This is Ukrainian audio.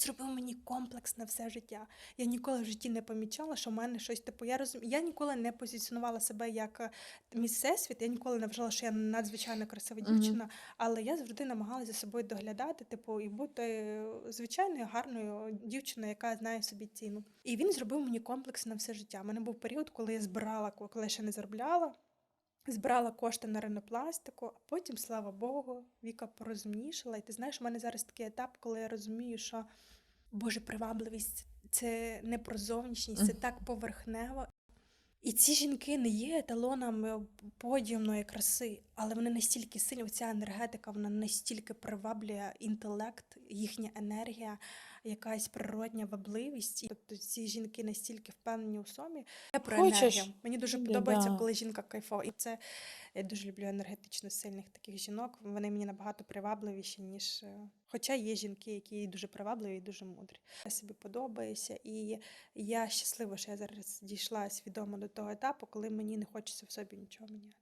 зробив мені комплекс на все життя. Я ніколи в житті не помічала, що в мене щось типу. Я розум... я ніколи не позиціонувала себе як е, міс Всесвіт. Я ніколи не вважала, що я надзвичайно красива дівчина, але я завжди намагалася за собою доглядати, типу, і бути е, звичайною гарною дівчиною, яка знає собі ціну. І він зробив мені комплекс на все життя. У мене був період, коли я збирала, коли я ще не заробляла. Збирала кошти на ринопластику, а потім, слава Богу, Віка порозумнішала. І ти знаєш, у мене зараз такий етап, коли я розумію, що Боже, привабливість це не про зовнішність, це так поверхнево. І ці жінки не є еталонами подіумної краси, але вони настільки сильні, оця енергетика, вона настільки приваблює інтелект, їхня енергія, якась природня вабливість. Тобто ці жінки настільки впевнені у собі. Я про енергію. Мені дуже подобається, коли жінка кайфова. І це я дуже люблю енергетично сильних таких жінок. Вони мені набагато привабливіші, ніж. е, Хоча є жінки, які дуже привабливі і дуже мудрі. Я собі подобаюся, і я щаслива, що я зараз дійшла свідомо до того етапу, коли мені не хочеться в собі нічого міняти.